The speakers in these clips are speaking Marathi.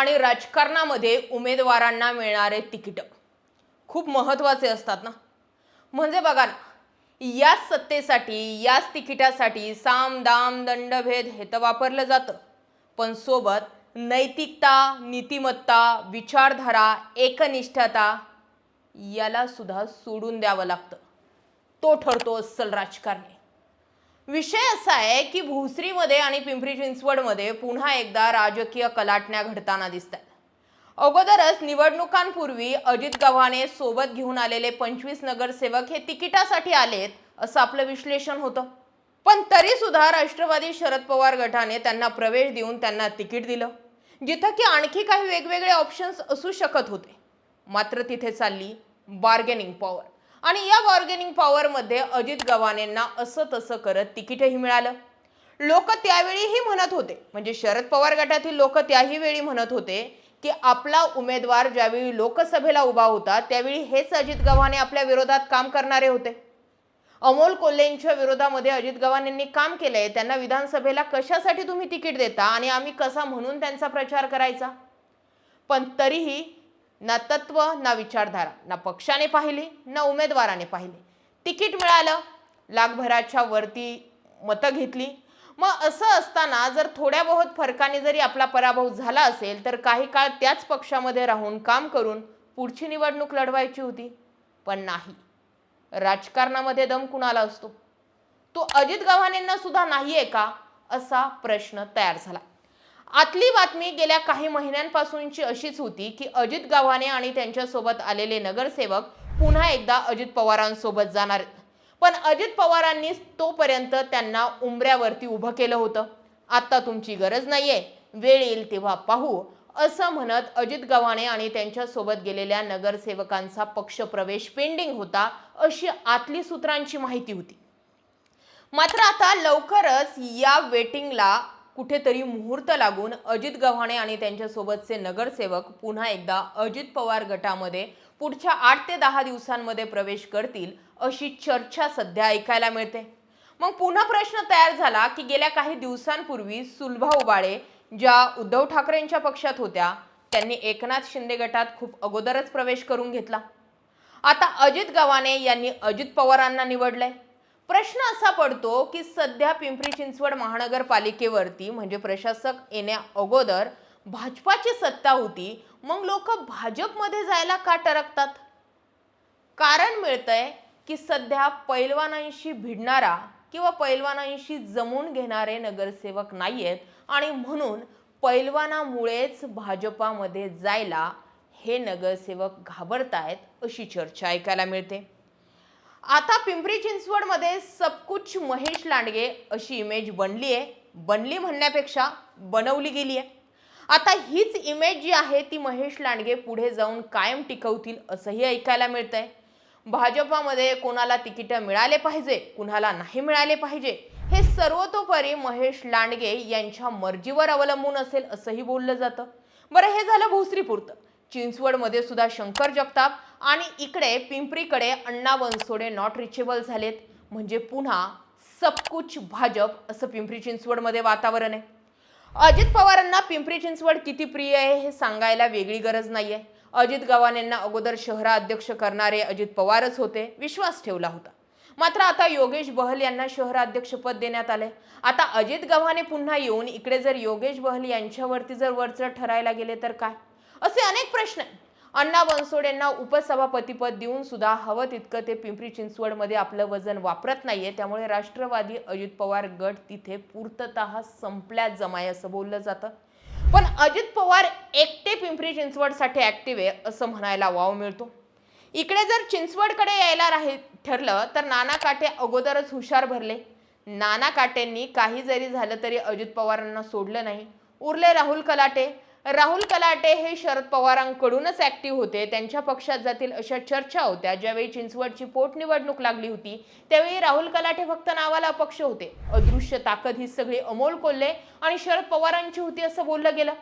आणि राजकारणामध्ये उमेदवारांना मिळणारे तिकीट खूप महत्त्वाचे असतात ना? म्हणजे बघा ना याच सत्तेसाठी याच तिकिटासाठी साम दाम दंडभेद हे तर वापरलं जातं. पण सोबत नैतिकता नीतिमत्ता विचारधारा एकनिष्ठता याला सुद्धा सोडून द्यावं लागतं. तो ठरतो अस्सल राजकारणी. विषय असा आहे की भोसरीमध्ये आणि पिंपरी चिंचवडमध्ये पुन्हा एकदा राजकीय कलाटण्या घडताना दिसत आहेत अगोदरच निवडणुकांपूर्वी अजित गव्हाणे सोबत घेऊन आलेले पंचवीस नगरसेवक हे तिकिटासाठी आलेत असं आपलं विश्लेषण होतं. पण तरी सुद्धा राष्ट्रवादी शरद पवार गटाने त्यांना प्रवेश देऊन त्यांना तिकीट दिलं जिथं की आणखी काही वेगवेगळे ऑप्शन्स असू शकत होते. मात्र तिथे चालली बार्गेनिंग पॉवर आणि या बार्गेनिंग पॉवरमध्ये अजित गव्हाणेंना असं तसं करत तिकीटही मिळालं. लोक त्यावेळीही म्हणत होते म्हणजे शरद पवार गटातील लोक त्याही वेळी म्हणत होते की आपला उमेदवार ज्यावेळी लोकसभेला उभा होता त्यावेळी हेच अजित गव्हाणे आपल्या विरोधात काम करणारे होते. अमोल कोल्हेंच्या विरोधामध्ये अजित गव्हाणेंनी काम केलंय त्यांना विधानसभेला कशासाठी तुम्ही तिकीट देता आणि आम्ही कसा म्हणून त्यांचा प्रचार करायचा? पण तरीही ना तत्व ना विचारधारा. ना पक्षाने पाहिली ना उमेदवाराने पाहिली. तिकीट मिळालं लाखभराच्या वरती मतं घेतली. मग असं असताना जर थोड्या बहुत फरकाने जरी आपला पराभव झाला असेल तर काही काळ त्याच पक्षामध्ये राहून काम करून पुढची निवडणूक लढवायची होती. पण नाही. राजकारणामध्ये दम कुणाला असतो? तो अजित गव्हाणेंना सुद्धा नाहीये का? असा प्रश्न तयार झाला. आतली बातमी गेल्या काही महिन्यांपासूनची अशीच होती की अजित गव्हाणे आणि त्यांच्यासोबत आलेले नगरसेवक पुन्हा एकदा अजित पवारांसोबत जाणार पण अजित पवारांनी तोपर्यंत त्यांना उंबऱ्यावरती उभं केलं होतं. आता तुमची गरज नाहीये. वेळ येईल तेव्हा पाहू. असं म्हणत अजित गव्हाणे आणि त्यांच्यासोबत गेलेल्या नगरसेवकांचा पक्षप्रवेश पेंडिंग होता अशी आतली सूत्रांची माहिती होती. मात्र आता लवकरच या वेटिंगला कुठेतरी मुहूर्त लागून अजित गव्हाणे आणि त्यांच्यासोबतचे नगरसेवक पुन्हा एकदा अजित पवार गटामध्ये पुढच्या आठ ते दहा दिवसांमध्ये प्रवेश करतील अशी चर्चा सध्या ऐकायला मिळते. मग पुन्हा प्रश्न तयार झाला की गेल्या काही दिवसांपूर्वी सुलभा उबाळे ज्या उद्धव ठाकरेंच्या पक्षात होत्या त्यांनी एकनाथ शिंदे गटात खूप अगोदरच प्रवेश करून घेतला. आता अजित गव्हाणे यांनी अजित पवारांना निवडलंय. प्रश्न असा पडतो की सध्या पिंपरी चिंचवड महानगरपालिकेवरती म्हणजे प्रशासक येण्या अगोदर भाजपाची सत्ता होती मग लोक भाजपमध्ये जायला का टरकतात? कारण मिळतंय की सध्या पैलवानांशी भिडणारा किंवा पैलवानांशी जमून घेणारे नगरसेवक नाही आहेत आणि म्हणून पैलवानामुळेच भाजपामध्ये जायला हे नगरसेवक घाबरतायत अशी चर्चा ऐकायला मिळते. आता पिंपरी चिंचवडमध्ये सबकुच महेश लांडगे अशी इमेज बनली आहे बनली म्हणण्यापेक्षा बनवली गेली आहे आता हीच इमेज जी आहे ती महेश लांडगे पुढे जाऊन कायम टिकवतील असंही ऐकायला मिळतंय. भाजपामध्ये कोणाला तिकीटं मिळाले पाहिजे कुणाला नाही मिळाले पाहिजे हे सर्वतोपरी महेश लांडगे यांच्या मर्जीवर अवलंबून असेल असंही बोललं जातं. बरं हे झालं भोसरीपुरतं. चिंचवडमध्ये सुद्धा शंकर जगताप आणि इकडे पिंपरीकडे अण्णा बनसोडे नॉट रिचेबल झालेत. म्हणजे पुन्हा सबकुच भाजप असं पिंपरी चिंचवडमध्ये वातावरण आहे. अजित पवारांना पिंपरी चिंचवड किती प्रिय आहे हे सांगायला वेगळी गरज नाही आहे अजित गव्हाणेंना अगोदर शहराध्यक्ष करणारे अजित पवारच होते विश्वास ठेवला होता. मात्र आता योगेश बहल यांना शहराध्यक्षपद देण्यात आले आता अजित गव्हाणे पुन्हा येऊन इकडे जर योगेश बहल यांच्यावरती जर वरचढ ठरायला गेले तर काय? असे अनेक प्रश्न आहेत. अण्णा बनसोडेंना उपसभापतीपद देऊन सुद्धा हवं तितकं ते पिंपरी चिंचवडमध्ये आपलं वजन वापरत नाहीये. त्यामुळे राष्ट्रवादी अजित पवार गट तिथे पूर्तत संपल्या जमाय असं बोललं जातं. पण अजित पवार एकटे पिंपरी चिंचवडसाठी ॲक्टिव्ह आहे असं म्हणायला वाव मिळतो. इकडे जर चिंचवडकडे यायला राही ठरलं तर नाना काटे अगोदरच हुशार भरले. नाना काटेंनी काही जरी झालं तरी अजित पवारांना सोडलं नाही. उरले राहुल कलाटे राहुल कलाटे हे शरद पवारांकडूनच ऍक्टिव्ह होते. त्यांच्या पक्षात जातील अशा चर्चा होत्या. ज्यावेळी चिंचवडची पोटनिवडणूक लागली होती त्यावेळी राहुल कलाटे फक्त नावाला अपक्ष होते. अदृश्य ताकद ही सगळी अमोल कोल्हे आणि शरद पवारांची होती असं बोललं गेलं.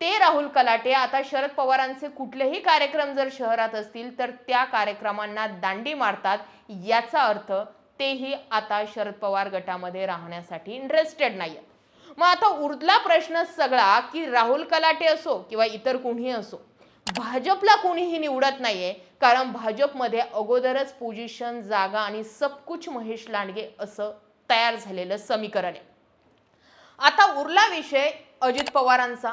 ते राहुल कलाटे आता शरद पवारांचे कुठलेही कार्यक्रम जर शहरात असतील तर त्या कार्यक्रमांना दांडी मारतात. याचा अर्थ तेही आता शरद पवार गटामध्ये राहण्यासाठी इंटरेस्टेड नाही आहेत मग आता उरला प्रश्न सगळा की राहुल कलाटे असो किंवा इतर कुणीही असो भाजपला कोणीही निवडत नाहीये कारण भाजपमध्ये अगोदरच पोझिशन जागा आणि सबकुच महेश लांडगे असं तयार झालेलं समीकरण आहे. आता उरला विषय अजित पवारांचा.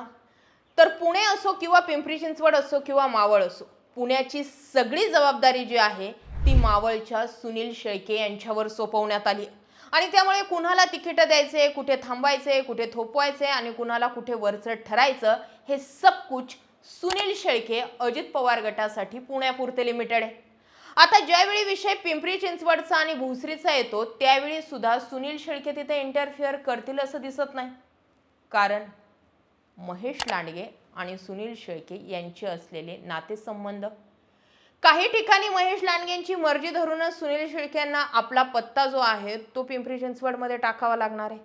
तर पुणे असो किंवा पिंपरी चिंचवड असो किंवा मावळ असो पुण्याची सगळी जबाबदारी जी आहे ती मावळच्या सुनील शेळके यांच्यावर सोपवण्यात आली आणि त्यामुळे कुणाला तिकीट द्यायचे कुठे थांबायचे कुठे थोपवायचे आणि कुणाला कुठे वरचढ ठरायचं हे सबकुछ सुनील शेळके अजित पवार गटासाठी पुण्यापुरते लिमिटेड आहे. आता ज्यावेळी विषय पिंपरी चिंचवडचा आणि भोसरीचा येतो त्यावेळी सुद्धा सुनील शेळके तिथे इंटरफिअर करतील असं दिसत नाही. कारण महेश लांडगे आणि सुनील शेळके यांचे असलेले नातेसंबंध काही ठिकाणी महेश लांडगेंची मर्जी धरूनच सुनील शेळके यांना आपला पत्ता जो आहे तो पिंपरी चिंचवडमध्ये टाकावा लागणार आहे.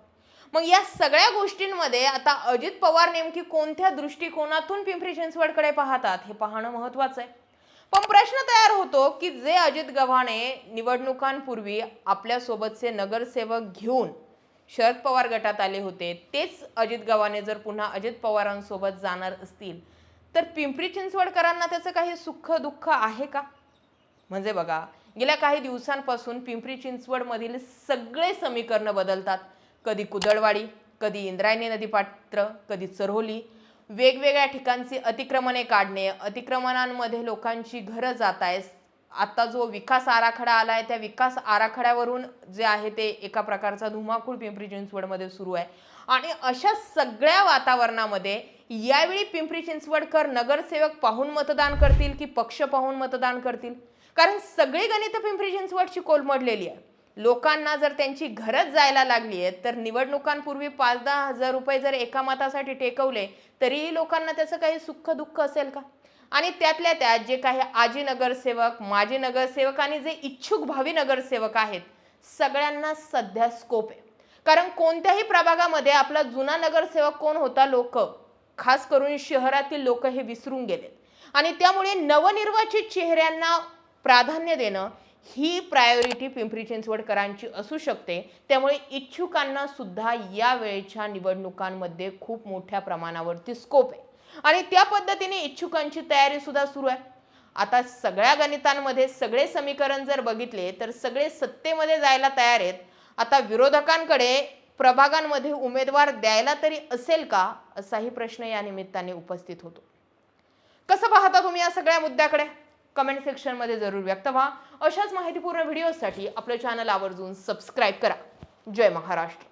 मग या सगळ्या गोष्टींमध्ये आता अजित पवार नेमकी कोणत्या दृष्टिकोनातून पिंपरी चिंचवडकडे पाहतात हे पाहणं महत्वाचं आहे. पण प्रश्न तयार होतो की जे अजित गव्हाणे निवडणुकांपूर्वी आपल्यासोबतचे नगरसेवक घेऊन शरद पवार गटात आले होते तेच अजित गव्हाणे जर पुन्हा अजित पवारांसोबत जाणार असतील तर पिंपरी चिंचवडकरांना त्याचं काही सुख दुःख आहे का? म्हणजे बघा गेल्या काही दिवसांपासून पिंपरी चिंचवडमधील सगळे समीकरणं बदलतात. कधी कुदळवाडी कधी इंद्रायणी नदीपात्र कधी चरोली. वेगवेगळ्या ठिकाणची अतिक्रमणे काढणे अतिक्रमणांमध्ये लोकांची घरं जात आहेत आत्ता जो विकास आराखडा आला आहे त्या विकास आराखड्यावरून जे आहे ते एका प्रकारचा धुमाकूळ पिंपरी चिंचवडमध्ये सुरू आहे. आणि अशा सगळ्या वातावरणामध्ये यावेळी पिंपरी चिंचवडकर नगरसेवक पाहून मतदान करतील की पक्ष पाहून मतदान करतील? कारण सगळी गणित पिंपरी चिंचवडची कोलमडलेली आहे लोकांना जर त्यांची घरच जायला लागली आहेत तर निवडणुकांपूर्वी पाच दहा हजार रुपये जर एका मतासाठी टेकवले तरीही लोकांना त्याचं काही सुख दुःख असेल का? आणि त्यातल्या त्यात जे काही आजी नगरसेवक माजी नगरसेवक आणि जे इच्छुक भावी नगरसेवक आहेत सगळ्यांना सध्या स्कोप आहे. कारण कोणत्याही प्रभागामध्ये आपला जुना नगरसेवक कोण होता लोक? खास करून शहरातील लोक हे विसरून गेलेत. आणि त्यामुळे नवनिर्वाचित चेहऱ्यांना प्राधान्य देणं ही प्रायोरिटी पिंपरी चिंचवडकरांची असू शकते. त्यामुळे इच्छुकांना सुद्धा या वेळेच्या निवडणुकांमध्ये खूप मोठ्या प्रमाणावरती स्कोप आहे. आणि त्या पद्धतीने इच्छुकांची तयारी सुद्धा सुरू आहे. आता सगळ्या गणितांमध्ये सगळे समीकरण जर बघितले तर सगळे सत्तेमध्ये जायला तयार आहेत. आता विरोधकांकडे प्रभागांमध्ये उमेदवार द्यायला तरी असेल का असाही प्रश्न या निमित्ताने उपस्थित होतो. कसं पाहता तुम्ही या सगळ्या मुद्द्याकडे? कमेंट सेक्शनमध्ये जरूर व्यक्त व्हा. अशाच माहितीपूर्ण व्हिडिओसाठी आपलं चॅनल आवर्जून सबस्क्राईब करा. जय महाराष्ट्र.